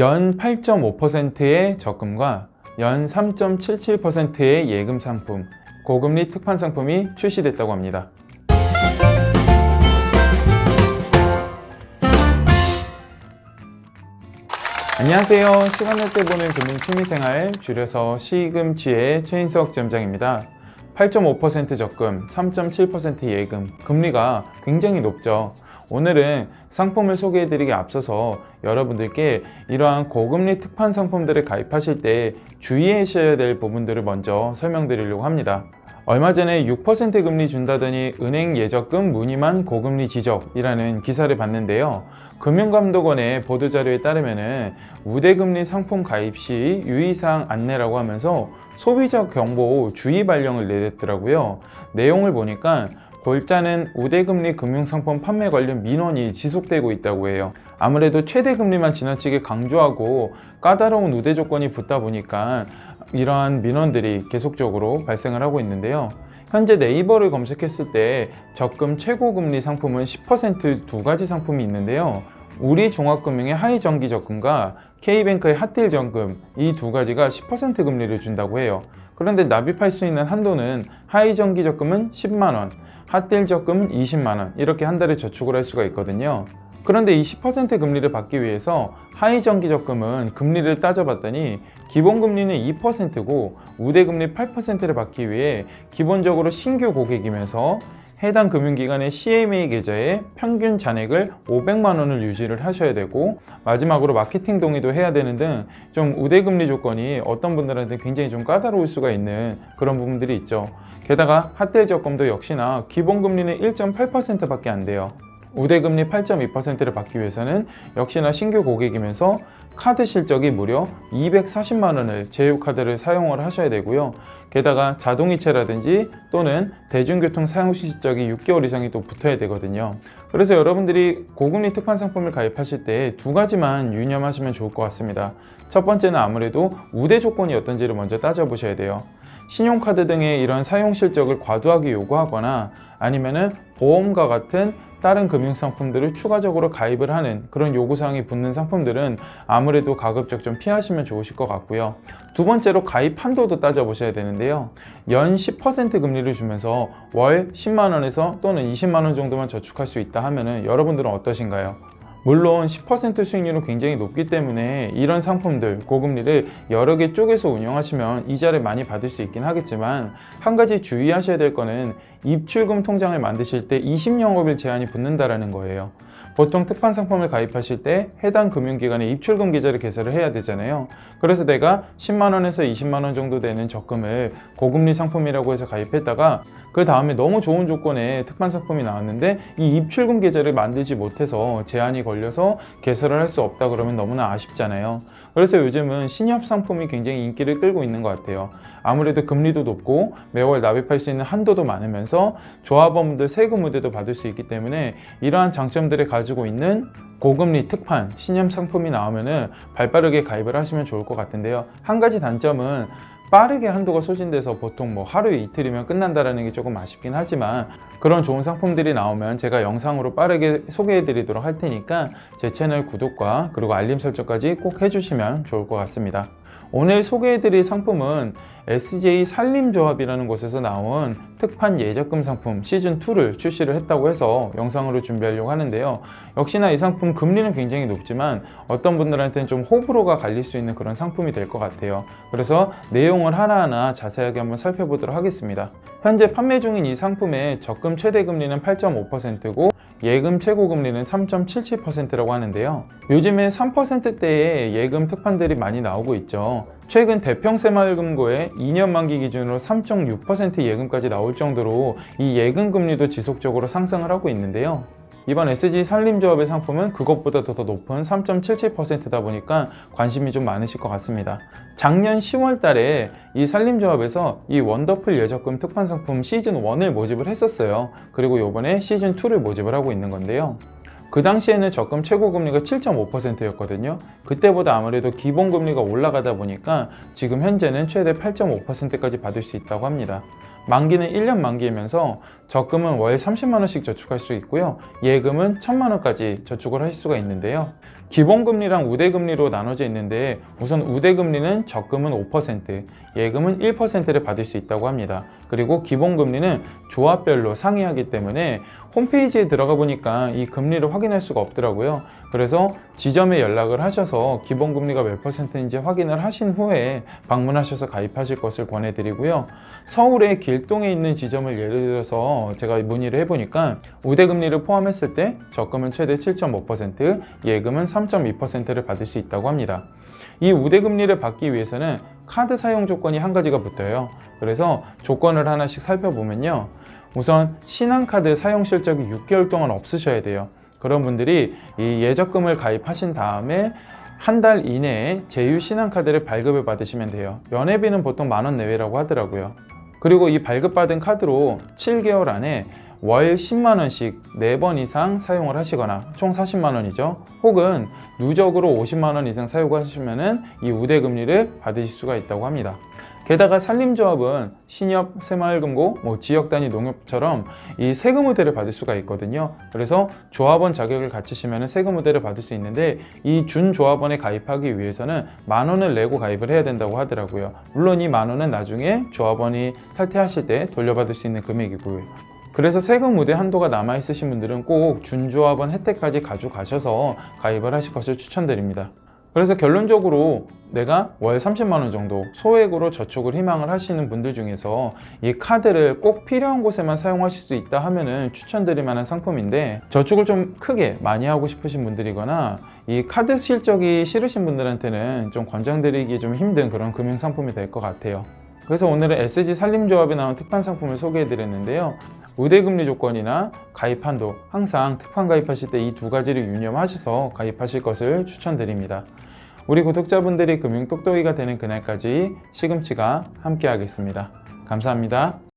연 8.5%의 적금과 연 3.77%의 예금 상품, 고금리 특판 상품이 출시됐다고 합니다. 안녕하세요. 시간 날 때 보는 금융 취미생활, 줄여서 시금치의 최인석 점장입니다. 8.5% 적금, 3.7% 예금, 금리가 굉장히 높죠. 오늘은 상품을 소개해드리기 앞서서 여러분들께 이러한 고금리 특판 상품들을 가입하실 때 주의하셔야 될 부분들을 먼저 설명드리려고 합니다. 얼마 전에 6% 금리 준다더니 은행 예적금 무늬만 고금리 지적이라는 기사를 봤는데요. 금융감독원의 보도자료에 따르면 우대금리 상품 가입 시 유의사항 안내라고 하면서 소비적 경보 주의 발령을 내렸더라고요. 내용을 보니까 골자는 우대금리 금융상품 판매 관련 민원이 지속되고 있다고 해요. 아무래도 최대 금리만 지나치게 강조하고 까다로운 우대 조건이 붙다 보니까 이러한 민원들이 계속적으로 발생을 하고 있는데요. 현재 네이버를 검색했을 때 적금 최고 금리 상품은 10%두 가지 상품이 있는데요. 우리 종합금융의 하이 정기 적금과 K뱅크의 핫딜 적금 이 두 가지가 10% 금리를 준다고 해요. 그런데 납입할 수 있는 한도는 하이 정기 적금은 10만 원, 핫딜 적금은 20만 원 이렇게 한 달에 저축을 할 수가 있거든요. 그런데 이 10% 금리를 받기 위해서 하이 정기 적금은 금리를 따져봤더니 기본 금리는 2%고 우대 금리 8%를 받기 위해 기본적으로 신규 고객이면서 해당 금융기관의 CMA 계좌에 평균 잔액을 500만 원을 유지를 하셔야 되고 마지막으로 마케팅 동의도 해야 되는 등 좀 우대금리 조건이 어떤 분들한테 굉장히 좀 까다로울 수가 있는 그런 부분들이 있죠. 게다가 핫대 적금도 역시나 기본 금리는 1.8%밖에 안 돼요. 우대금리 8.2%를 받기 위해서는 역시나 신규 고객이면서 카드 실적이 무려 240만 원을 제휴카드를 사용을 하셔야 되고요. 게다가 자동이체라든지 또는 대중교통 사용 실적이 6개월 이상이 또 붙어야 되거든요. 그래서 여러분들이 고금리 특판 상품을 가입하실 때 두 가지만 유념하시면 좋을 것 같습니다. 첫 번째는 아무래도 우대 조건이 어떤지를 먼저 따져보셔야 돼요. 신용카드 등의 이런 사용 실적을 과도하게 요구하거나 아니면은 보험과 같은 다른 금융상품들을 추가적으로 가입을 하는 그런 요구사항이 붙는 상품들은 아무래도 가급적 좀 피하시면 좋으실 것 같고요. 두 번째로 가입 한도도 따져보셔야 되는데요. 연 10% 금리를 주면서 월 10만원에서 또는 20만원 정도만 저축할 수 있다 하면은 여러분들은 어떠신가요? 물론 10% 수익률은 굉장히 높기 때문에 이런 상품들 고금리를 여러 개 쪼개서 운영하시면 이자를 많이 받을 수 있긴 하겠지만 한 가지 주의하셔야 될 거는 입출금 통장을 만드실 때 20영업일 제한이 붙는다라는 거예요. 보통 특판 상품을 가입하실 때 해당 금융기관에 입출금 계좌를 개설을 해야 되잖아요. 그래서 내가 10만원에서 20만원 정도 되는 적금을 고금리 상품이라고 해서 가입했다가 그 다음에 너무 좋은 조건의 특판 상품이 나왔는데 이 입출금 계좌를 만들지 못해서 제한이 걸려서 개설을 할 수 없다 그러면 너무나 아쉽잖아요. 그래서 요즘은 신협 상품이 굉장히 인기를 끌고 있는 것 같아요. 아무래도 금리도 높고 매월 납입할 수 있는 한도도 많으면서 조합원분들 세금 우대도 받을 수 있기 때문에 이러한 장점들을 가지고 있는 고금리 특판 신협 상품이 나오면은 발빠르게 가입을 하시면 좋을 것 같은데요. 한 가지 단점은 빠르게 한도가 소진돼서 보통 뭐 하루 이틀이면 끝난다라는 게 조금 아쉽긴 하지만 그런 좋은 상품들이 나오면 제가 영상으로 빠르게 소개해 드리도록 할 테니까 제 채널 구독과 그리고 알림 설정까지 꼭 해주시면 좋을 것 같습니다. 오늘 소개해 드릴 상품은 SJ 산림조합이라는 곳에서 나온 특판 예적금 상품 시즌2를 출시를 했다고 해서 영상으로 준비하려고 하는데요. 역시나 이 상품 금리는 굉장히 높지만 어떤 분들한테는 좀 호불호가 갈릴 수 있는 그런 상품이 될 것 같아요. 그래서 내용을 하나하나 자세하게 한번 살펴보도록 하겠습니다. 현재 판매 중인 이 상품의 적금 최대 금리는 8.5%고 예금 최고 금리는 3.77%라고 하는데요. 요즘에 3%대의 예금 특판들이 많이 나오고 있죠. 최근 대평새마을금고의 2년 만기 기준으로 3.6% 예금까지 나올 정도로 이 예금 금리도 지속적으로 상승을 하고 있는데요. 이번 SG 산림조합의 상품은 그것보다 더 높은 3.77%다 보니까 관심이 좀 많으실 것 같습니다. 작년 10월 달에 이 산림조합에서 이 원더풀 예적금 특판 상품 시즌1을 모집을 했었어요. 그리고 이번에 시즌2를 모집을 하고 있는 건데요. 그 당시에는 적금 최고 금리가 7.5%였거든요. 그때보다 아무래도 기본 금리가 올라가다 보니까 지금 현재는 최대 8.5%까지 받을 수 있다고 합니다. 만기는 1년 만기이면서 적금은 월 30만원씩 저축할 수 있고요. 예금은 1000만원까지 저축을 하실 수가 있는데요. 기본금리랑 우대금리로 나눠져 있는데 우선 우대금리는 적금은 5%, 예금은 1%를 받을 수 있다고 합니다. 그리고 기본금리는 조합별로 상이하기 때문에 홈페이지에 들어가 보니까 이 금리를 확인할 수가 없더라고요. 그래서 지점에 연락을 하셔서 기본금리가 몇 퍼센트인지 확인을 하신 후에 방문하셔서 가입하실 것을 권해드리고요. 서울의 길동에 있는 지점을 예를 들어서 제가 문의를 해보니까 우대금리를 포함했을 때 적금은 최대 7.5%, 예금은 3.2%를 받을 수 있다고 합니다. 이 우대금리를 받기 위해서는 카드 사용 조건이 한 가지가 붙어요. 그래서 조건을 하나씩 살펴보면요. 우선 신한카드 사용 실적이 6개월 동안 없으셔야 돼요. 그런 분들이 이 예적금을 가입하신 다음에 한 달 이내에 제휴 신한카드를 발급을 받으시면 돼요. 연회비는 보통 만 원 내외라고 하더라고요. 그리고 이 발급받은 카드로 7개월 안에 월 10만원씩 4번 이상 사용을 하시거나 총 40만원이죠. 혹은 누적으로 50만원 이상 사용하시면 이 우대금리를 받으실 수가 있다고 합니다. 게다가 산림조합은 신협, 새마을금고, 뭐 지역단위 농협처럼 이 세금 우대를 받을 수가 있거든요. 그래서 조합원 자격을 갖추시면 세금 우대를 받을 수 있는데 이 준조합원에 가입하기 위해서는 만 원을 내고 가입을 해야 된다고 하더라고요. 물론 이 만 원은 나중에 조합원이 탈퇴하실 때 돌려받을 수 있는 금액이고요. 그래서 세금 우대 한도가 남아 있으신 분들은 꼭 준조합원 혜택까지 가져가셔서 가입을 하실 것을 추천드립니다. 그래서 결론적으로 내가 월 30만 원 정도 소액으로 저축을 희망을 하시는 분들 중에서 이 카드를 꼭 필요한 곳에만 사용하실 수 있다 하면은 추천드릴 만한 상품인데 저축을 좀 크게 많이 하고 싶으신 분들이거나 이 카드 실적이 싫으신 분들한테는 좀 권장드리기 좀 힘든 그런 금융 상품이 될 것 같아요. 그래서 오늘은 SG 산림조합에 나온 특판 상품을 소개해 드렸는데요. 우대금리 조건이나 가입 한도 항상 특판 가입하실 때 이 두 가지를 유념하셔서 가입하실 것을 추천드립니다. 우리 구독자분들이 금융 똑똑이가 되는 그날까지 시금치가 함께 하겠습니다. 감사합니다.